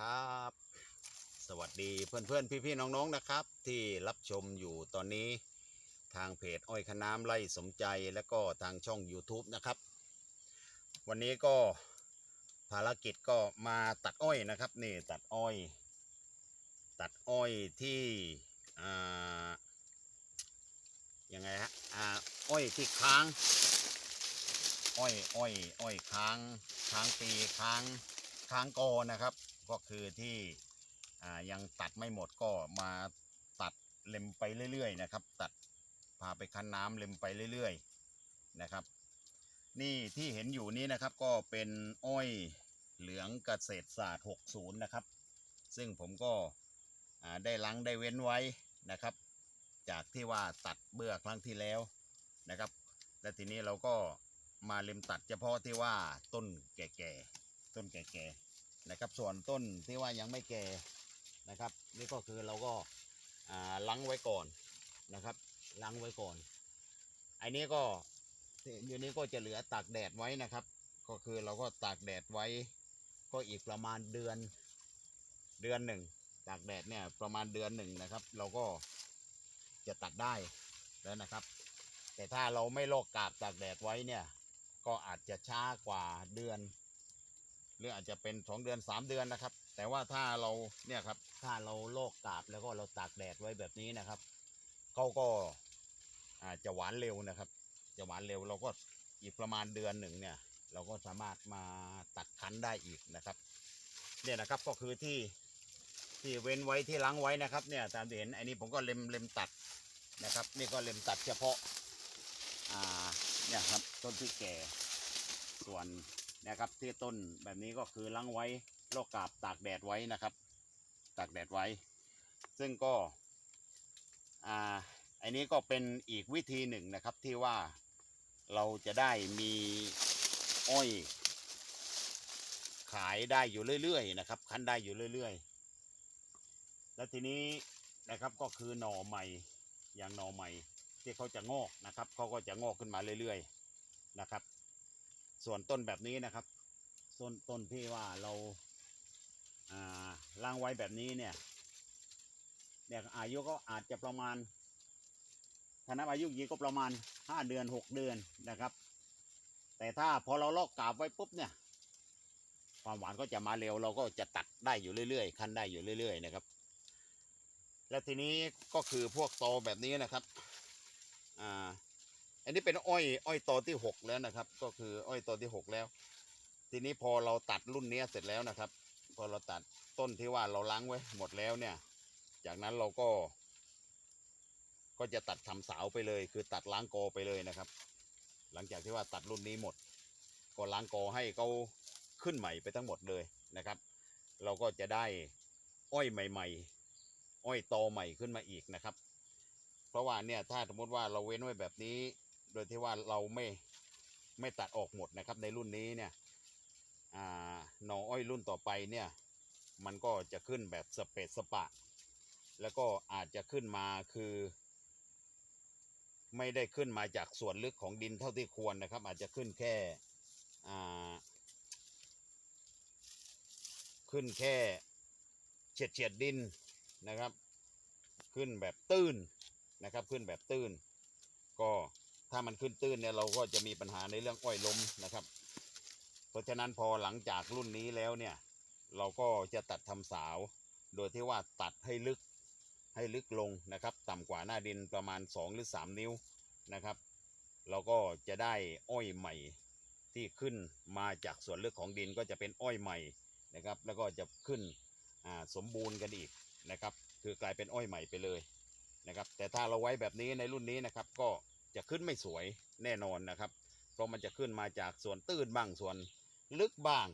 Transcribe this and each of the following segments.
ครับ สวัสดีเพื่อนๆพี่ๆน้องๆนะครับ ที่รับชมอยู่ตอนนี้ทางเพจอ้อยขน้ำไล่สมใจและก็ทางช่อง YouTube นะครับ วันนี้ก็ภารกิจก็มาตัดอ้อยนะครับนี่ตัดอ้อย ตัดอ้อยที่อ่ายังไงฮะอ่าอ้อยที่ค้างอ้อยอ้อยอ้อยค้างค้างปีค้างค้างกอนะครับ ก็คือที่ยังตัดไม่หมดก็มาตัดเล็มไปเรื่อยๆนะครับ ตัดพาไปคั้นน้ำเล็มไปเรื่อยๆนะครับ นี่ที่เห็นอยู่นี้นะครับก็เป็นอ้อยเหลืองเกษตรศาสตร์ 60 นะครับ ซึ่งผมก็ได้ลังได้เว้นไว้นะครับ จากที่ว่าตัดเบื่อครั้งที่แล้วนะครับ และทีนี้เราก็มาเล็มตัดเฉพาะที่ว่าต้นแก่ๆต้นแก่ๆ นะครับ ส่วนต้นที่ว่ายังไม่แก่นะครับ นี่ก็คือเราก็อ่างไว้ก่อนนะครับลังไว้ก่อนไอ้นี้ก็อยู่นี้ก็จะเหลือตากแดดไว้นะครับ ก็คือเราก็ตากแดดไว้ ก็อีกประมาณเดือนเดือนหนึ่งตากแดดเนี่ยประมาณเดือนหนึ่งนะครับ เราก็จะตัดได้แล้วนะครับ แต่ถ้าเราไม่โลกกาบตากแดดไว้เนี่ย ก็อาจจะช้ากว่าเดือน หรืออาจจะเป็นสองเดือนสามเดือนนะครับ แต่ว่าถ้าเราเนี่ยครับถ้าเราโลกกาบแล้วก็เราตากแดดไว้แบบนี้นะครับเขาก็อาจจะหวานเร็วนะครับ จะหวานเร็วเราก็อีกประมาณเดือนหนึ่งเนี่ย เราก็สามารถมาตัดคั้นได้อีกนะครับ เนี่ยนะครับก็คือที่ที่เว้นไว้ที่ล้างไว้นะครับ เนี่ยตามที่เห็นอันนี้ผมก็เล็มเล็มตัดนะครับ นี่ก็เล็มตัดเฉพาะอ่าเนี่ยครับต้นที่แก่ส่วน นะครับที่ต้นแบบนี้ก็คือล้างไว้โลกกาบตากแดดไว้นะครับ ตากแดดไว้ ซึ่งก็อ่าอันนี้ก็เป็นอีกวิธีหนึ่งนะครับที่ว่าเราจะได้มีอ้อย ขายได้อยู่เรื่อยๆนะครับ คั้นได้อยู่เรื่อยๆ แล้วทีนี้นะครับก็คือหน่อใหม่อย่างหน่อใหม่ที่เขาจะงอกนะครับเขาก็จะงอกขึ้นมาเรื่อยๆนะครับ ส่วนต้นแบบนี้นะครับต้นต้นที่ว่าเราล่างไว้แบบนี้เนี่ยเนี่ยอายุก็อาจจะประมาณถ้านับอายุยีก็ประมาณห้าเดือนหกเดือนนะครับ แต่ถ้าพอเราลอกกาบไว้ปุ๊บเนี่ยความหวานก็จะมาเร็วเราก็จะตัดได้อยู่เรื่อยๆคั้นได้อยู่เรื่อย ๆ นะครับ และทีนี้ก็คือพวกโตแบบนี้นะครับ อ่า อันนี้เป็นอ้อยอ้อยโตที่หกแล้วนะครับ ก็คืออ้อยโตที่หกแล้ว ทีนี้พอเราตัดรุ่นนี้เสร็จแล้วนะครับ พอเราตัดต้นที่ว่าเราล้างไว้หมดแล้วเนี่ย จากนั้นเราก็ ก็จะตัดทำสาวไปเลย คือตัดล้างกอไปเลยนะครับ หลังจากที่ว่าตัดรุ่นนี้หมด ก็ล้างกอให้เขาขึ้นใหม่ไปทั้งหมดเลยนะครับ เราก็จะได้อ้อยใหม่ ๆ อ้อยโตใหม่ขึ้นมาอีกนะครับ เพราะว่าเนี่ยถ้าสมมติว่าเราเว้นไว้แบบนี้ โดยที่ว่าเราไม่ไม่ตัดออกหมดนะครับ ในรุ่นนี้เนี่ยอ่าหน่ออ้อยรุ่นต่อไปเนี่ย มันก็จะขึ้นแบบสเปซสปะ แล้วก็อาจจะขึ้นมาคือ ไม่ได้ขึ้นมาจากส่วนลึกของดินเท่าที่ควรนะครับ อาจจะขึ้นแค่อ่าขึ้นแค่เฉียดเฉียดดินนะครับ ขึ้นแบบตื้นนะครับ ขึ้นแบบตื้น ก็ ถ้ามันขึ้นตื้นเนี่ยเราก็จะมีปัญหาในเรื่องอ้อยล้มนะครับ เพราะฉะนั้นพอหลังจากรุ่นนี้แล้วเนี่ย เราก็จะตัดทำสาว โดยที่ว่าตัดให้ลึกให้ลึกลงนะครับ ต่ำกว่าหน้าดินประมาณ 2 หรือ 3 นิ้วนะครับ เราก็จะได้อ้อยใหม่ที่ขึ้นมาจากส่วนลึกของดินก็จะเป็นอ้อยใหม่นะครับ แล้วก็จะขึ้นสมบูรณ์กันอีกนะครับ คือกลายเป็นอ้อยใหม่ไปเลยนะครับ แต่ถ้าเราไว้แบบนี้ในรุ่นนี้นะครับก็ จะขึ้นไม่สวยแน่นอนนะครับ เพราะมันจะขึ้นมาจากส่วนตื้นบ้างส่วนลึกบ้าง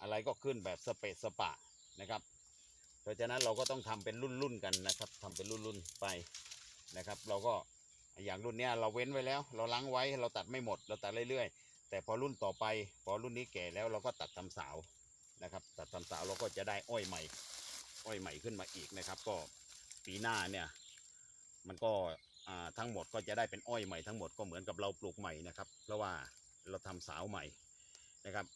อะไรก็ขึ้นแบบสเปซสปะนะครับ เพราะฉะนั้นเราก็ต้องทำเป็นรุ่นๆกันนะครับทำเป็นรุ่นๆไปนะครับ เราก็อย่างรุ่นเนี้ยเราเว้นไว้แล้ว เราล้างไว้เราตัดไม่หมดเราตัดเรื่อยๆ แต่พอรุ่นต่อไป พอรุ่นนี้แก่แล้วเราก็ตัดทำสาวนะครับ ตัดทำสาวเราก็จะได้อ้อยใหม่ อ้อยใหม่ขึ้นมาอีกนะครับ ก็ปีหน้าเนี่ยมันก็ ทั้งหมดก็จะได้เป็นอ้อยใหม่ทั้งหมดก็เหมือนกับเราปลูกใหม่นะครับ เพราะว่าเราทำสาวใหม่นะครับ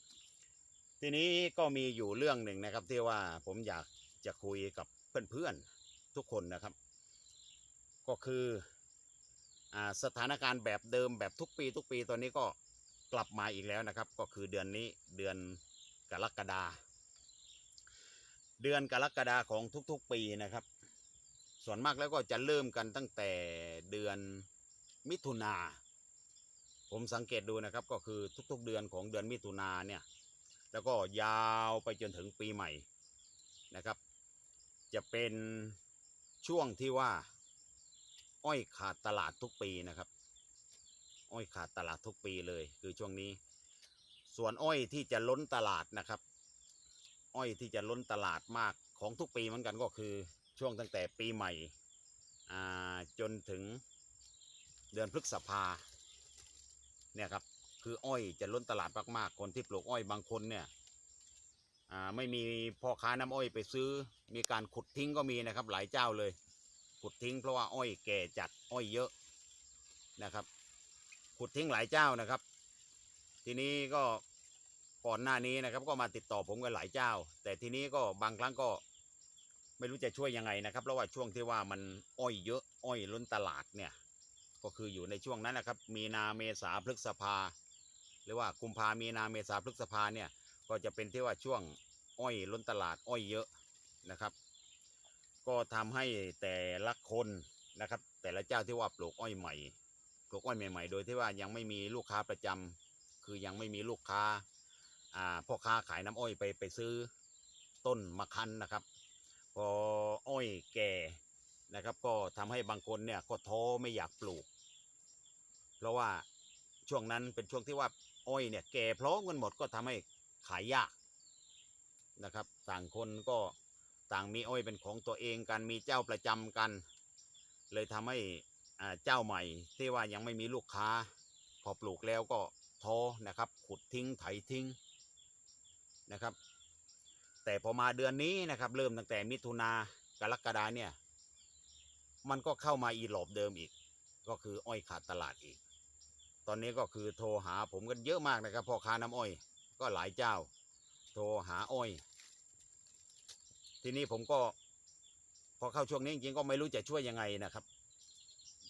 ทีนี้ก็มีอยู่เรื่องหนึ่งนะครับ ที่ว่าผมอยากจะคุยกับเพื่อนๆทุกคนนะครับ ก็คืออสถานการณ์แบบเดิมแบบทุกปีทุกปีตอนนี้ก็กลับมาอีกแล้วนะครับ ก็คือเดือนนี้เดือนกรกฎาเดือนกรกฎาของทุกๆปีนะครับ ส่วนมากแล้วก็จะเริ่มกันตั้งแต่เดือนมิถุนา ผมสังเกตดูนะครับก็คือทุกๆเดือนของเดือนมิถุนาเนี่ย แล้วก็ยาวไปจนถึงปีใหม่นะครับ จะเป็นช่วงที่ว่า อ้อยขาดตลาดทุกปีนะครับ อ้อยขาดตลาดทุกปีเลย คือช่วงนี้ ส่วนอ้อยที่จะล้นตลาดนะครับ อ้อยที่จะล้นตลาดมากของทุกปีเหมือนกันก็คือ ช่วงตั้งแต่ปีใหม่จนถึงเดือนพฤษภาเนี่ยครับคืออ้อยจะล้นตลาดมากๆ คนที่ปลูกอ้อยบางคนเนี่ยไม่มีพ่อค้าน้ำอ้อยไปซื้อ มีการขุดทิ้งก็มีนะครับ หลายเจ้าเลย ขุดทิ้งเพราะว่าอ้อยแก่จัดอ้อยเยอะนะครับ ขุดทิ้งหลายเจ้านะครับ ทีนี้ก็ก่อนหน้านี้นะครับ ก็มาติดต่อผมกันหลายเจ้า แต่ทีนี้ก็บางครั้งก็ ไม่รู้จะช่วยยังไงนะครับเพราะว่าช่วงที่ว่ามันอ้อยเยอะอ้อยล้นตลาดเนี่ย ก็คืออยู่ในช่วงนั้นนะครับ มีนาเมษาพฤษภา หรือว่ากุมภามีนาเมษาพฤษภาเนี่ย ก็จะเป็นที่ว่าช่วงอ้อยล้นตลาดอ้อยเยอะนะครับ ก็ทำให้แต่ละคนนะครับ แต่ละเจ้าที่ว่าปลูกอ้อยใหม่ปลูกอ้อยใหม่ ๆ โดยที่ว่ายังไม่มีลูกค้าประจำคือยังไม่มีลูกค้าอ่าพ่อค้าขายน้ำอ้อยไปไปซื้อต้นมะคันนะครับ พออ้อยแก่นะครับ ก็ทำให้บางคนเนี่ยก็ท้อไม่อยากปลูก เพราะว่าช่วงนั้นเป็นช่วงที่ว่าอ้อยเนี่ยแก่พร้อมกันหมดก็ทำให้ขายยากนะครับ ต่างคนก็ต่างมีอ้อยเป็นของตัวเองกันมีเจ้าประจำกัน เลยทำให้เจ้าใหม่ที่ว่ายังไม่มีลูกค้า พอปลูกแล้วก็ท้อนะครับ ขุดทิ้งไถทิ้งนะครับ แต่พอมาเดือนนี้นะครับ เริ่มตั้งแต่มิถุนากรกฎาเนี่ย มันก็เข้ามาอีหลอบเดิมอีก ก็คืออ้อยขาดตลาดอีก ตอนนี้ก็คือโทรหาผมกันเยอะมากนะครับพ่อค้าน้ำอ้อย ก็หลายเจ้า โทรหาอ้อย ทีนี้ผมก็ พอเข้าช่วงนี้จริงๆก็ไม่รู้จะช่วยยังไงนะครับ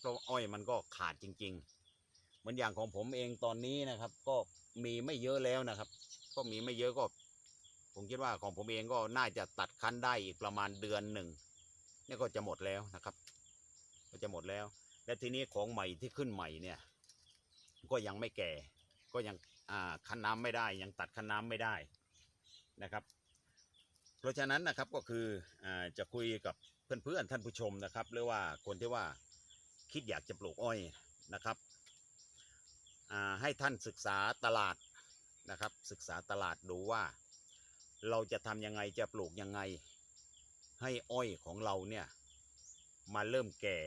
เพราะอ้อยมันก็ขาดจริง ๆ เหมือนอย่างของผมเองตอนนี้นะครับ ก็มีไม่เยอะแล้วนะครับ ก็มีไม่เยอะก็ ผมคิดว่าของผมเองก็น่าจะตัดคั้นได้อีกประมาณเดือนหนึ่งนี่ก็จะหมดแล้วนะครับ ก็จะหมดแล้ว และทีนี้ของใหม่ที่ขึ้นใหม่เนี่ย ก็ยังไม่แก่ ก็ยังอ่าคั้นน้ำไม่ได้ ยังตัดคั้นน้ำไม่ได้นะครับ เพราะฉะนั้นนะครับก็คืออาจะคุยกับเพื่อนๆท่านผู้ชมนะครับหรือว่าคนที่ว่าคิดอยากจะปลูกอ้อยนะครับอ่าให้ท่านศึกษาตลาดนะครับ ศึกษาตลาดดูว่า เราจะทำยังไงจะปลูกยังไง ให้อ้อยของเราเนี่ยมาเริ่มแก่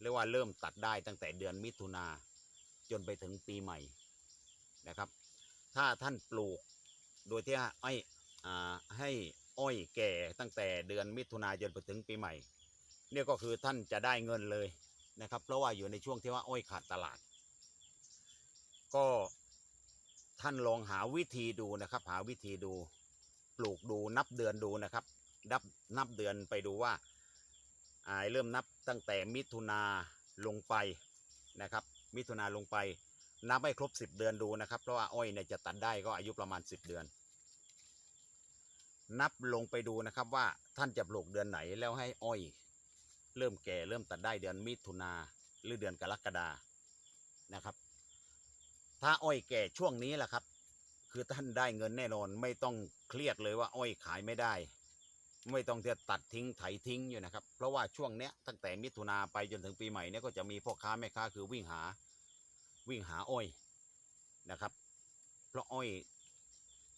หรือว่าเริ่มตัดได้ตั้งแต่เดือนมิถุนาจนไปถึงปีใหม่นะครับ ถ้าท่านปลูกโดยที่อ้อยให้อ้อยแก่ตั้งแต่เดือนมิถุนายนไปถึงปีใหม่เนี่ยก็คือท่านจะได้เงินเลยนะครับ เพราะว่าอยู่ในช่วงที่ว่าอ้อยขาดตลาด ก็ท่านลองหาวิธีดูนะครับ หาวิธีดู ปลูกดูนับเดือนดูนะครับ นับนับเดือนไปดูว่าอ่าเริ่มนับตั้งแต่มิถุนาลงไปนะครับ มิถุนาลงไป นับให้ครบ 10 เดือนดูนะครับ เพราะว่าอ้อยเนี่ยจะตัดได้ก็อายุประมาณ 10 เดือน นับลงไปดูนะครับว่าท่านจะปลูกเดือนไหนแล้วให้อ้อย เริ่มแก่เริ่มตัดได้เดือนมิถุนาหรือเดือนกรกฎานะครับ ถ้าอ้อยแก่ช่วงนี้แหละครับ คือท่านได้เงินแน่นอน ไม่ต้องเครียดเลยว่าอ้อยขายไม่ได้ ไม่ต้องจะตัดทิ้งไถทิ้งอยู่นะครับ เพราะว่าช่วงเนี้ยตั้งแต่มิถุนาไปจนถึงปีใหม่เนี่ยก็จะมีพ่อค้าแม่ค้าคือวิ่งหาวิ่งหาอ้อยนะครับ เพราะอ้อย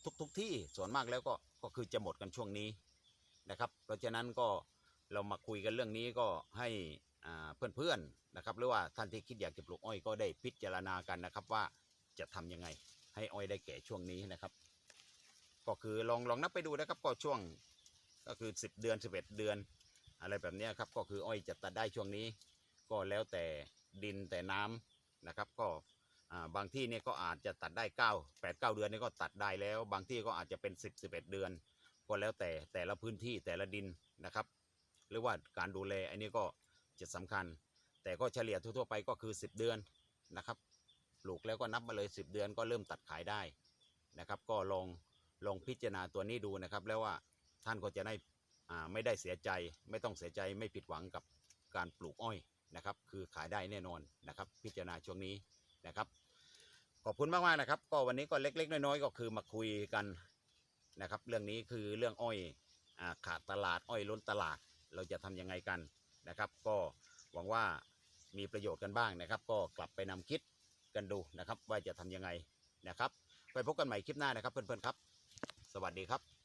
ทุกทุกที่ส่วนมากแล้วก็ก็คือจะหมดกันช่วงนี้นะครับ เพราะฉะนั้นก็เรามาคุยกันเรื่องนี้ก็ให้อ่าเพื่อนๆนะครับ หรือว่าท่านที่คิดอยากจะปลูกอ้อยก็ได้พิจารณากันนะครับว่าจะทำยังไง ให้อ้อยได้แก่ช่วงนี้นะครับ ก็คือลองลองนับไปดูนะครับก็ช่วงก็คือ 10 เดือน 11 เดือน อะไรแบบนี้ครับก็คืออ้อยจะตัดได้ช่วงนี้ ก็แล้วแต่ดินแต่น้ำนะครับ ก็บางที่เนี่ยก็อาจจะตัดได้เก้าแปดเก้าเดือนนี่ก็ตัดได้แล้ว บางที่ก็อาจจะเป็นสิบสิบเอ็ดเดือน ก็แล้วแต่แต่ละพื้นที่แต่ละดินนะครับ หรือว่าการดูแลอันนี้ก็จะสำคัญ แต่ก็เฉลี่ยทั่วๆไปก็คือ 10 เดือนนะครับ ปลูกแล้วก็นับมาเลย 10 เดือนก็เริ่มตัดขายได้นะครับ ก็ลองลองพิจารณาตัวนี้ดูนะครับ แล้วว่าท่านก็จะได้อ่าไม่ได้เสียใจ ไม่ต้องเสียใจไม่ผิดหวังกับการปลูกอ้อยนะครับ คือขายได้แน่นอนนะครับ พิจารณาช่วงนี้นะครับ ขอบคุณมากๆนะครับ ก็วันนี้ก็เล็ก ๆ น้อยๆก็คือมาคุยกันนะครับ เรื่องนี้คือเรื่องอ้อยอขาดตลาดอ้อยล้นตลาด เราจะทำยังไงกันนะครับ ก็หวังว่ามีประโยชน์กันบ้างนะครับ ก็กลับไปนำคิด กันดูนะครับ ว่าจะทำยังไงนะครับ ไปพบกันใหม่คลิปหน้านะครับเพื่อนๆครับ สวัสดีครับ